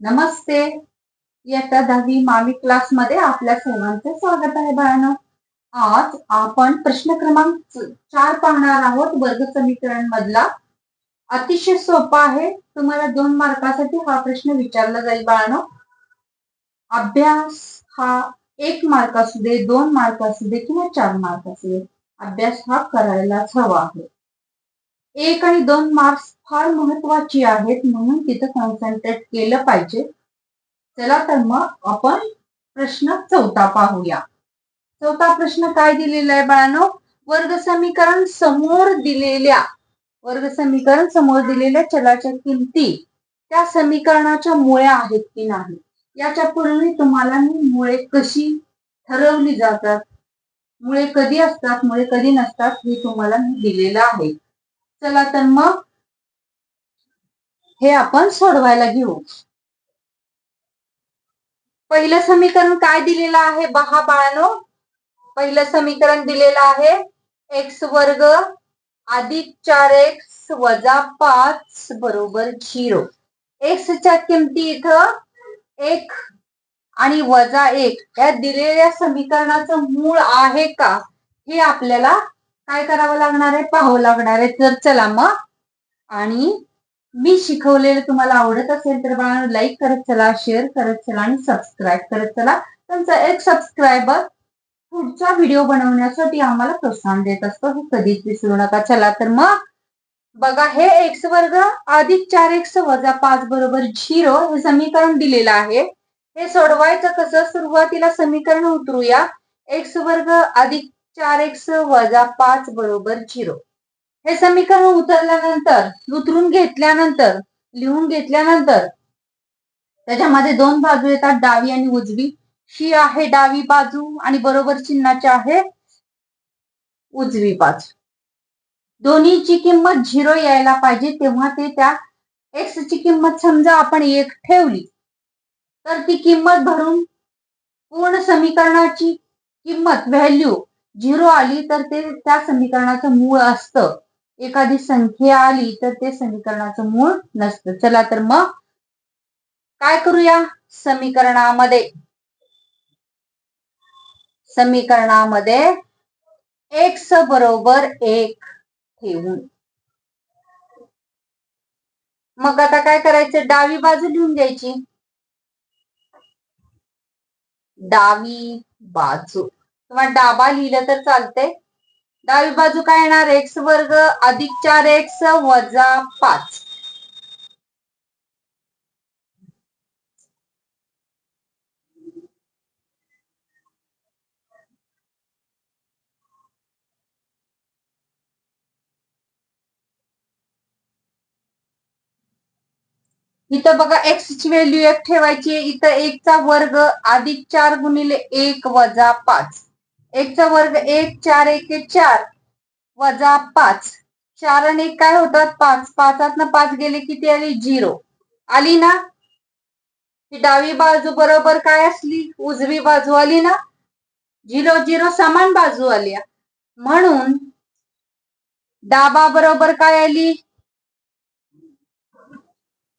नमस्ते. इयत्ता दहावी मावी क्लासमध्ये आपल्या सर्वांचे स्वागत आहे बाळांनो. आज आपण प्रश्न क्रमांक चार पाहणार आहोत वर्ग समीकरण मधला अतिशय सोपा आहे. तुम्हाला दोन मार्कासाठी हा प्रश्न विचारला जाईल बाळांनो. अभ्यास हा एक मार्क असू दे दोन मार्क असू दे किंवा चार मार्क असू दे. अभ्यास हा करायलाच हवा आहे. एक आणि दोन मार्क्स फार महत्वाची आहेत म्हणून तिथं कॉन्सन्ट्रेट केलं पाहिजे. चला तर मग आपण प्रश्न चौथा पाहूया. चौथा प्रश्न काय दिलेला आहे बाळानो? वर्ग समीकरण समोर दिलेल्या वर्ग समीकरण समोर दिलेल्या चलाच्या किमती त्या समीकरणाच्या मुळ्या आहेत की नाही? याच्या पूर्वी तुम्हाला मी मुळे कशी ठरवली जातात? मुळे कधी असतात मुळे कधी नसतात हे तुम्हाला मी दिलेलं आहे. चला तर मग हे आपण सोडवायला घेऊ. पहिलं समीकरण काय दिलेलं आहे बहा बाळानो? पहिलं समीकरण दिलेलं आहे एक्स वर्ग अधिक चार एक्स वजा पाच बरोबर झिरो. एक्सच्या किमती इथं एक आणि वजा एक या दिलेल्या समीकरणाचं मूळ आहे का हे आपल्याला काय करावं लागणार आहे? पाहावं लागणार आहे. तर चला मग. आणि मी शिकवलेलं तुम्हाला आवडत असेल तर बाळा लाईक करत चला शेअर करत चला आणि सबस्क्राईब करत चला. तुमचा एक सबस्क्रायबर पुढचा व्हिडिओ बनवण्यासाठी आम्हाला प्रोत्साहन देत असतो. हे कधीच विसरू नका. चला तर मग. बघा हे एक्स वर्ग अधिक चार एक्स वजा पाच बरोबर झिरो हे समीकरण दिलेलं आहे. हे सोडवायचं कसं? सुरुवातीला समीकरण उतरूया. एक्स वर्ग अधिक चार एक्स वजा पाच बरोबर झिरो. हे समीकरण उतरल्यानंतर उतरून घेतल्यानंतर लिहून घेतल्यानंतर त्याच्यामध्ये दोन बाजू येतात डावी आणि उजवी. ही आहे डावी बाजू आणि बरोबर चिन्हाची आहे उजवी बाजू. दोन्हीची किंमत झिरो यायला पाहिजे तेव्हा ते त्या एक्स ची किंमत समजा आपण एक ठेवली तर ती किंमत भरून पूर्ण समीकरणाची किंमत व्हॅल्यू झिरो आली तर ते त्या समीकरणाचं मूळ असतं. एखादी संख्या आली तर ते समीकरणाचं मूळ नसतं. चला तर मग काय करूया? समीकरणामध्ये. समीकरणामध्ये एक्स बरोबर एक ठेवून. मग आता काय करायचं? डावी बाजू लिहून घ्यायची. डावी बाजू. किंवा डाबा लिहिलं तर चालतंय. डावी बाजू काय येणार? एक्स वर्ग अधिक चार एक्स वजा पाच. इथं बघा एक्स ची व्हॅल्यू एक ठेवायची इथं इथं एकचा वर्ग अधिक चार गुणिले एक वजा पाच. एकचा वर्ग एक चार एक एक चार. वजा पाच. चार आणि एक काय होतात? पाच. पाचात पाच गेले किती आली? झिरो. आली ना? ही डावी बाजू बरोबर काय असली? उजवी बाजू आली ना? झिरो झिरो समान बाजू आली. म्हणून डाबा बरोबर काय आली?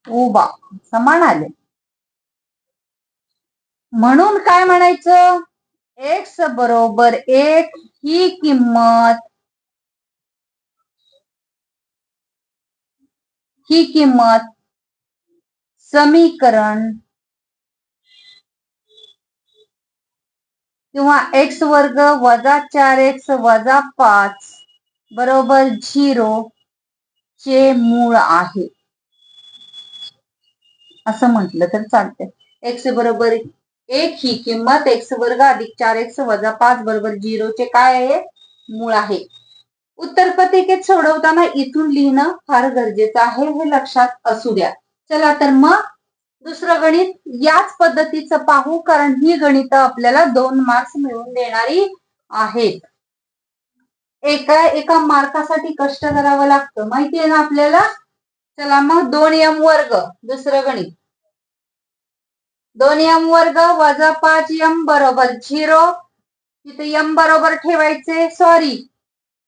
उबा समान आले. म्हणून काय म्हणायचं? एक्स बरोबर एक ही किंमत ही किंमत समीकरण किंवा एक्स वर्ग वजा चार एक्स वजा पाच बरोबर झिरो चे मूळ आहे. असं म्हटलं तर चालतंय. एक्स बरोबर एक ही किंमत एक्स वर्ग अधिक चार एक्स वजा पाच बरोबर झिरोचे काय आहे? मूळ आहे. उत्तर पत्रिकेत सोडवताना इथून लिहिणं फार गरजेचं आहे हे लक्षात असू द्या. चला तर मग दुसरं गणित. याच पद्धतीचं पाहू कारण ही गणित आपल्याला दोन मार्क्स मिळवून देणारी आहेत. एका एका मार्कासाठी कष्ट करावं लागतं. माहितीये ना आपल्याला? चला मग दोन एम वर्ग दुसरं गणित. दोन एम वर्ग वजा पाच एम बरोबर झिरो. तिथे एम बरोबर ठेवायचे. सॉरी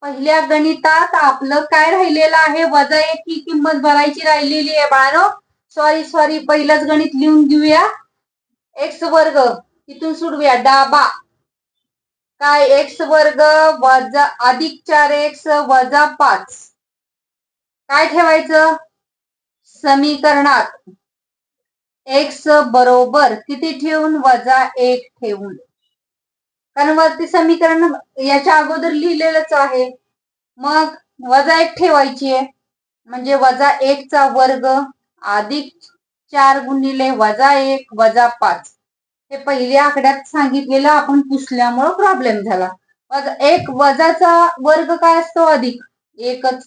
पहिल्या गणितात आपलं काय राहिलेलं आहे? वजा एक ही किंमत भरायची राहिलेली आहे बाळानो. सॉरी सॉरी पहिलंच गणित लिहून घेऊया. एक्स वर्ग. इथून सोडूया डाबा. काय? एक्स वर्ग वजा अधिक चार एक्स वजा पाच. काय ठेवायचं? समीकरणात. एक्स बरोबर किती ठेवून? वजा एक ठेवून. कारण वरती समीकरण याच्या अगोदर लिहिलेलंच आहे. मग वजा एक ठेवायची आहे. म्हणजे वजा एक चा वर्ग अधिक चार गुणिले वजा एक वजा पाच. हे पहिल्या आकड्यात सांगितलेलं आपण पुसल्यामुळं प्रॉब्लेम झाला. वजा एक वजाचा वर्ग काय असतो? अधिक एकच.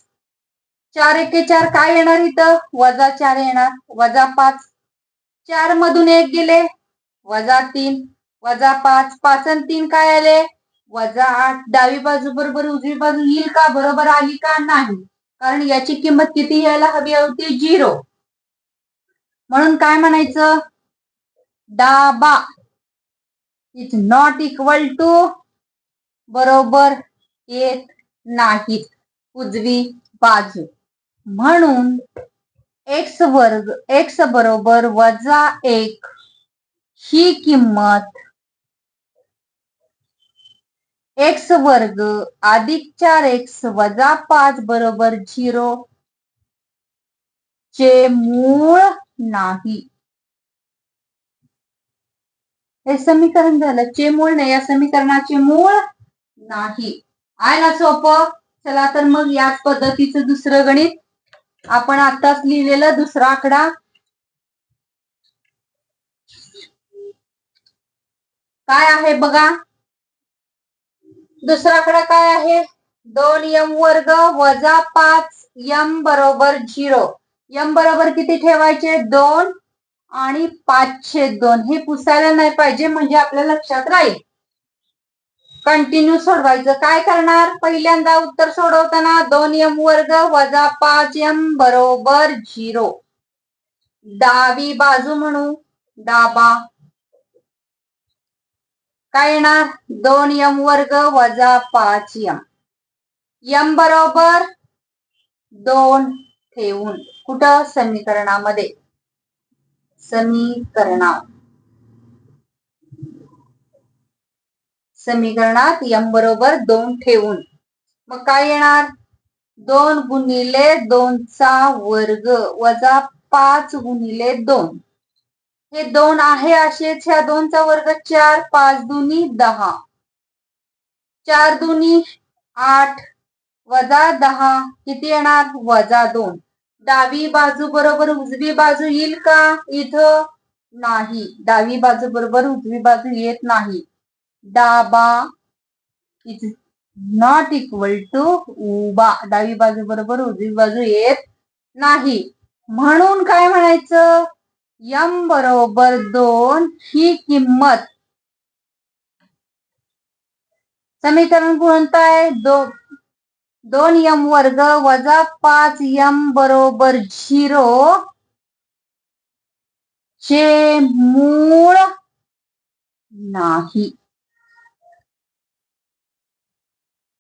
चार एके चार काय येणार इथं? वजा चार येणार. वजा पाच. चार मधून एक गेले. वजा तीन वजा पाच पाच आणि तीन काय आले? वजा आठ. डावी बाजू बरोबर उजवी बाजू येईल का? बरोबर आली का? नाही. कारण याची किंमत किती यायला हवी होती? झिरो. म्हणून काय म्हणायचं? डाबा. इज नॉट इक्वल टू बरोबर येत नाहीत उजवी बाजू. म्हणून एक्स वर्ग एक्स बरोबर वजा एक. ही किंमत एक्स वर्ग अधिक चार एक्स वजा पाच बरोबर झिरो चे मूळ नाही. हे समीकरण झालं. चे मूळ नाही या समीकरणाचे मूळ नाही. आहे ना सोपं. चला तर मग याच पद्धतीचं दुसरं गणित आपण आताच लिहिलेलं दुसरा आकडा. काय आहे बघा. दुसरा आकडा काय आहे? दोन यम वर्ग वजा पाच यम बरोबर झिरो. यम बरोबर किती ठेवायचे? दोन आणि पाचशे दोन. हे पुसायला नाही पाहिजे म्हणजे आपल्या लक्षात राहील. कंटिन्यू सोडवायचं. काय करणार? पहिल्यांदा उत्तर सोडवताना दोन यम वर्ग वजा पाच यम बरोबर झिरो. डावी बाजू म्हणू. डाबा. काय येणार? दोन यम वर्ग वजा पाच यम यम बरोबर दोन ठेवून. कुठं? समीकरणामध्ये. समीकरणा समीकरणात यम बरोबर दोन ठेवून. मग काय येणार? दोन गुणिले दोनचा वर्ग वजा पाच गुणिले दोन. हे दोन आहे असेच ह्या दोनचा वर्ग चार पाच दुनी दहा. चार दुनी आठ वजा दहा किती येणार? वजा दोन. डावी बाजू बरोबर उजवी बाजू येईल का? इथं नाही. डावी बाजू बरोबर उजवी बाजू येत नाही. डाबा इज नॉट इक्वल टू उबा. डावी बाजू बरोबर उजवी बाजू येत नाही. म्हणून काय म्हणायचं? यम बरोबर दोन ही किंमत. समीकरण कोणतं आहे? दो दोन यम वर्ग वजा पाच यम बरोबर झिरो. चे मूळ नाही.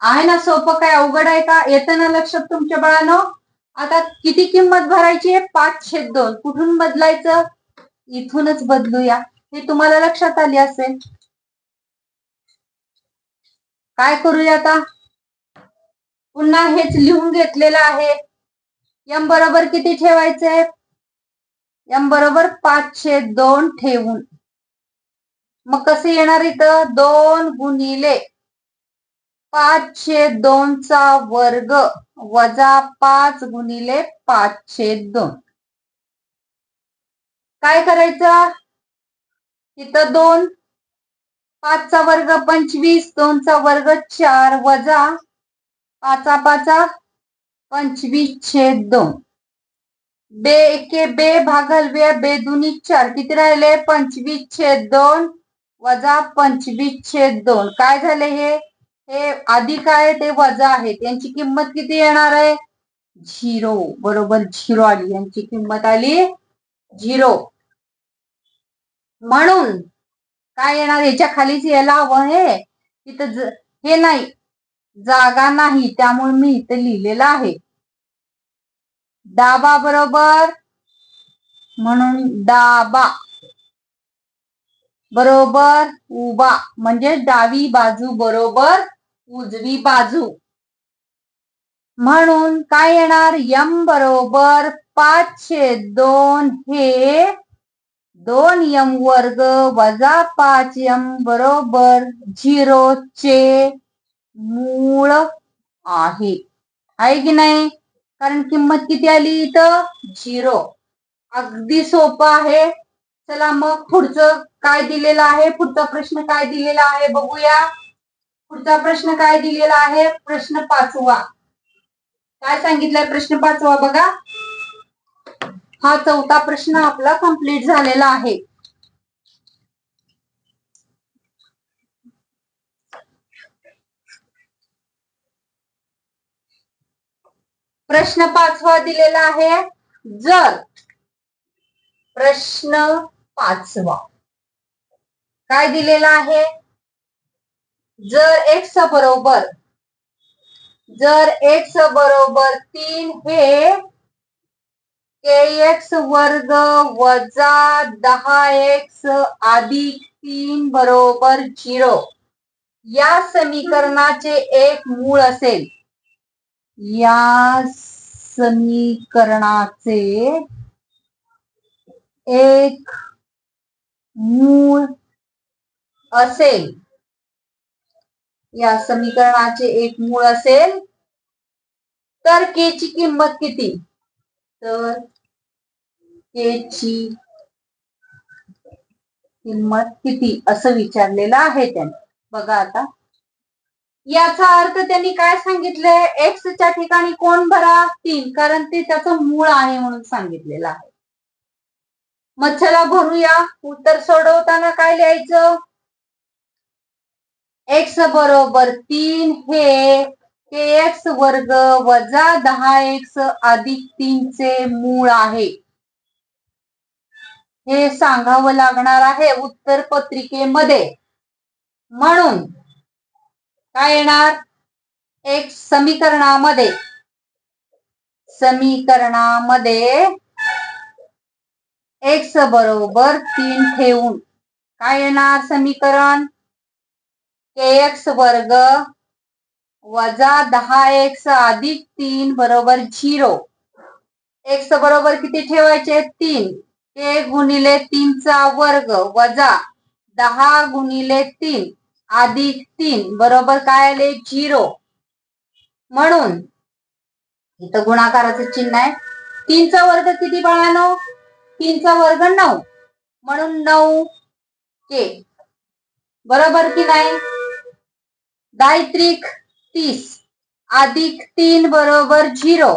आहे ना सोपं काय? अवघड आहे का? येतं ना लक्षात तुमच्या बाळानं? आता किती किंमत भरायची आहे? पाचशे दोन. कुठून बदलायचं? इथूनच बदलूया. हे तुम्हाला लक्षात आली असेल. काय करूया आता? पुन्हा हेच लिहून घेतलेलं आहे. यम बरोबर किती ठेवायचंय यम बरोबर पाचशे दोन ठेवून. मग कसे येणार इथं? दोन गुणिले पाचशे दोनचा वर्ग वजा पाच गुणिले पाचशे दोन. काय करायचं? इथं दोन पाचचा वर्ग पंचवीस दोनचा वर्ग चार वजा पाचा पाचा पंचवीस छेद दोन. बे एके बे भागल वे बे दुनी चार किती राहिले? पंचवीस छेद दोन वजा पंचवीस छेद दोन. काय झाले हे? हे अधिक आहे ते वजा आहे. त्यांची किंमत किती येणार आहे? झिरो. बरोबर झिरो आली. यांची किंमत आली झिरो. म्हणून काय येणार? याच्या खालीच यायला हवं हे. तिथं हे नाही. जागा नाही. त्यामुळे मी इथं लिहिलेलं आहे. डाबा बरोबर. म्हणून डाबा. बरोबर उभा. म्हणजे डावी बाजू बरोबर उजवी बाजू. म्हणून काय येणार? यम बरोबर पाचशे दोन हे दोन यम वर्ग वजा पाच यम बरोबर झिरो चे मूळ आहे. आहे की नाही? कारण किंमत किती आली इथं? झिरो. अगदी सोपं आहे. चला मग पुढचं काय दिलेलं आहे? पुढचा प्रश्न काय दिलेला आहे? बघूया. पुढचा प्रश्न काय दिलेला आहे? प्रश्न पाचवा. काय सांगितलंय प्रश्न पाचवा बघा. हा चौथा प्रश्न आपला कंप्लीट झालेला आहे. प्रश्न पाचवा दिलेला आहे. जर प्रश्न पाचवा. काय दिलेला आहे? जर एक्स बरोबर जर एक्स बरोबर तीन हे के एक्स वर्ग वजा दहा एक्स अधिक तीन बरोबर झिरो या समीकरणाचे एक मूळ असेल. या समीकरणाचे एक मूळ असेल. या समीकरणाचे एक मूळ असेल. तर के ची किंमत किती? तर के ची किंमत किती? असं विचारलेलं आहे त्याने. बघा आता. याचा अर्थ त्यांनी काय सांगितलंय? एक्सच्या ठिकाणी कोण भरा? तीन. कारण ते त्याचं मूळ आहे म्हणून सांगितलेलं आहे. मग चला भरूया. उत्तर सोडवताना काय लिहायचं? एक्स बरोबर तीन हे के एक्स वर्ग वजा दहा एक्स अधिक तीनचे मूळ आहे. हे सांगावं लागणार आहे उत्तर पत्रिकेमध्ये. म्हणून काय येणार? एक समीकरणामध्ये. समीकरणामध्ये एक्स बरोबर तीन ठेवून. काय येणार समीकरण? के एक्स वर्ग वजा दहा एक्स अधिक तीन बरोबर झिरो. एक्स बरोबर किती ठेवायचे? तीन. के गुणिले तीनचा वर्ग वजा दहा गुणिले तीन अधिक तीन बरोबर काय आले? झिरो. म्हणून इथं गुणाकाराचं चिन्ह आहे. तीनचा वर्ग किती बाळानो तीनचा वर्ग नऊ. म्हणून नऊ के बरोबर की नाही? दायत्रिक तीस अधिक तीन बरोबर झिरो.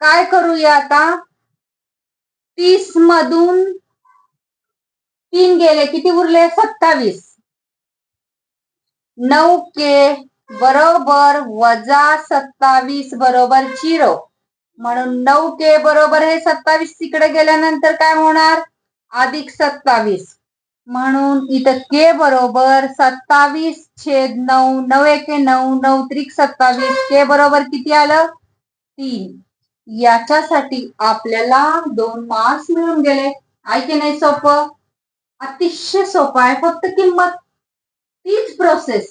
काय करूया आता? तीस मधून तीन गेले किती उरले? सत्तावीस. नऊ के बरोबर वजा सत्तावीस बरोबर झिरो. म्हणून नऊ के बरोबर हे सत्तावीस तिकडे गेल्यानंतर काय होणार? अधिक सत्तावीस. म्हणून इथं के बरोबर सत्तावीस छेद नऊ नऊ एके नऊ नऊ त्रिक सत्तावीस. के बरोबर किती आलं? तीन. याच्यासाठी आपल्याला दोन मार्क्स मिळून गेले. आहे नाही सोपं? अतिशय सोपं आहे. फक्त किंमत तीच प्रोसेस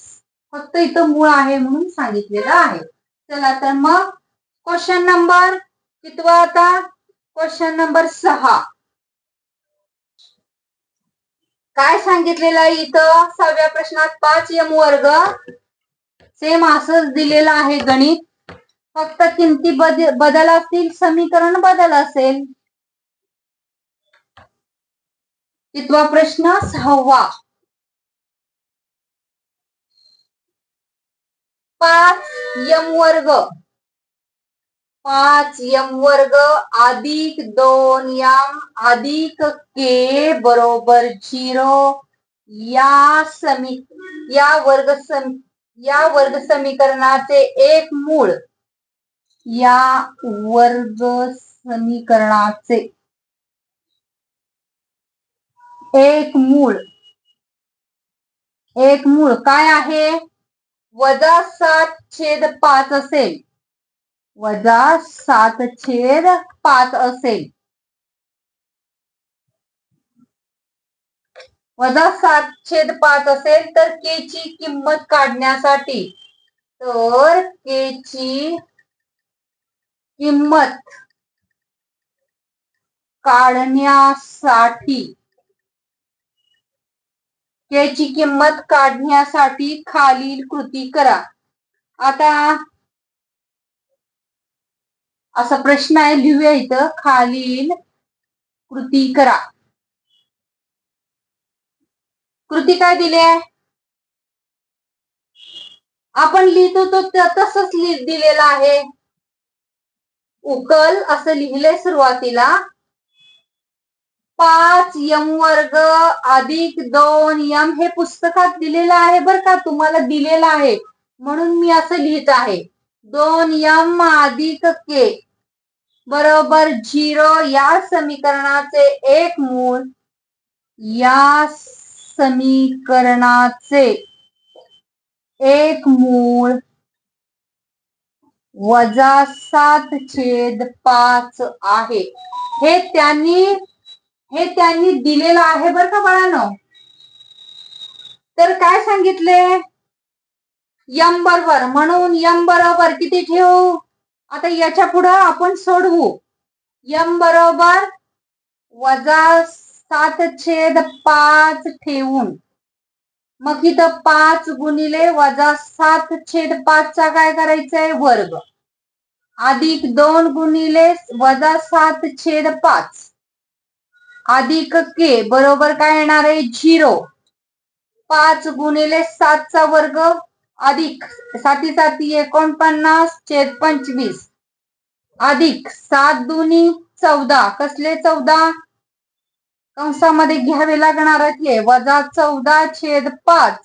फक्त इथं मूळ आहे म्हणून सांगितलेलं आहे. चला तर मग क्वेश्चन नंबर कितवा आता? क्वेश्चन नंबर सहा. काय सांगितलेलं आहे इथं? सहाव्या प्रश्नात पाच यम वर्ग. सेम असंच दिलेलं आहे गणित. फक्त किमती बदल असतील समीकरण बदल असेल. कितवा प्रश्न सहावा. पाच यम वर्ग. पाच यम वर्ग अधिक दोन यम अधिक के बरोबर झिरो. या समी या वर्ग सम या वर्ग समीकरणाचे एक मूळ. या वर्ग समीकरणाचे एक मूळ. एक मूळ काय आहे? वजा सात छेद पाच असेल. वजा सात छेद पाच असेल. वजा सात छेद पाच असेल तर के ची किंमत काढण्यासाठी तर के ची किंमत काढण्यासाठी के ची किंमत काढण्यासाठी खालील कृती करा. आता असा प्रश्न आहे लिहूया इथं. खालील कृती करा. कृती काय दिली आहे? आपण लिहितो तो तसंच दिलेला आहे. उकल असं लिहिलंय सुरुवातीला. पाच यम वर्ग अधिक दोन यम हे पुस्तकात दिलेलं आहे बर का? तुम्हाला दिलेलं आहे. म्हणून मी असं लिहित आहे. दोन यम अधिक के. बरोबर झिरो या समीकरणाचे एक मूळ या समीकरणाचे एक मूळ वजा सात छेद पाच आहे. हे त्यांनी हे त्यांनी दिलेलं आहे बर का बाळानो? तर काय सांगितले? यम बरोबर म्हणून यम बरोबर किती ठेवू? आता याच्या पुढं आपण सोडवू. यम बरोबर वजा सात छेद पाच ठेवून. मग इथं पाच गुणिले वजा सात छेद पाचचा काय करायचंय? वर्ग. अधिक दोन गुणिले वजा सात छेद पाच. अधिक के बरोबर काय येणार आहे? झिरो. पाच गुणिले सातचा वर्ग अधिक साती साती एकोणपन्नास छेद पंचवीस. अधिक सात दोन्ही चौदा. कसले चौदा? कंसामध्ये घ्यावे लागणार के वजा चौदा छेद पाच.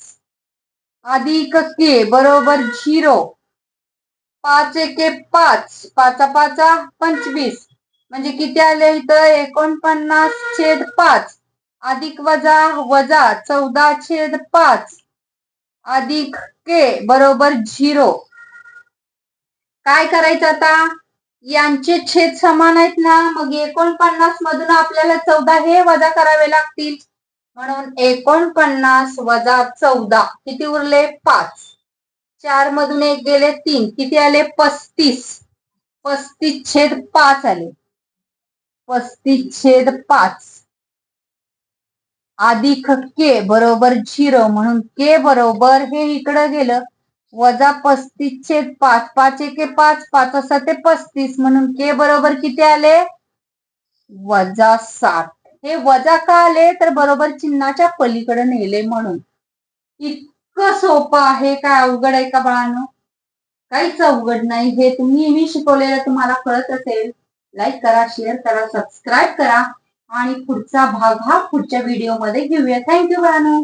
अधिक के बरोबर झिरो. पाच एके पाच. पाचा पाचा पंचवीस. म्हणजे किती आले इथं? एकोणपन्नास छेद पाच. अधिक वजा वजा चौदा छेद पाच. अधिक के बरोबर झिरो. काय करायचं आता? यांचे छेद समान आहेत ना? मग एकोणपन्नास मधून आपल्याला चौदा हे वजा करावे लागतील. म्हणून एकोणपन्नास वजा चौदा. किती उरले? पाच. चार मधून एक गेले तीन. किती आले? पस्तीस. पस्तीस छेद पाच आले. पस्तीस छेद पाच. अधिक के बरोबर झिरो म्हणून के बरोबर हे इकडं गेलं. वजा पस्तीस छेद पाच पाच एके पाच पाच असं ते पस्तीस म्हणून के बरोबर किती आले? वजा सात हे वजा का आले? तर बरोबर चिन्हाच्या पलीकडे नेले म्हणून. इतकं सोपं आहे काय अवघड आहे का बाळानं? काहीच अवघड नाही. हे तुम्ही मी शिकवलेलं तुम्हाला कळत असेल. लाईक करा शेअर करा सबस्क्राईब करा. आणि पुढचा भाग हा पुढच्या व्हिडिओमध्ये घेऊया. थँक्यू बानू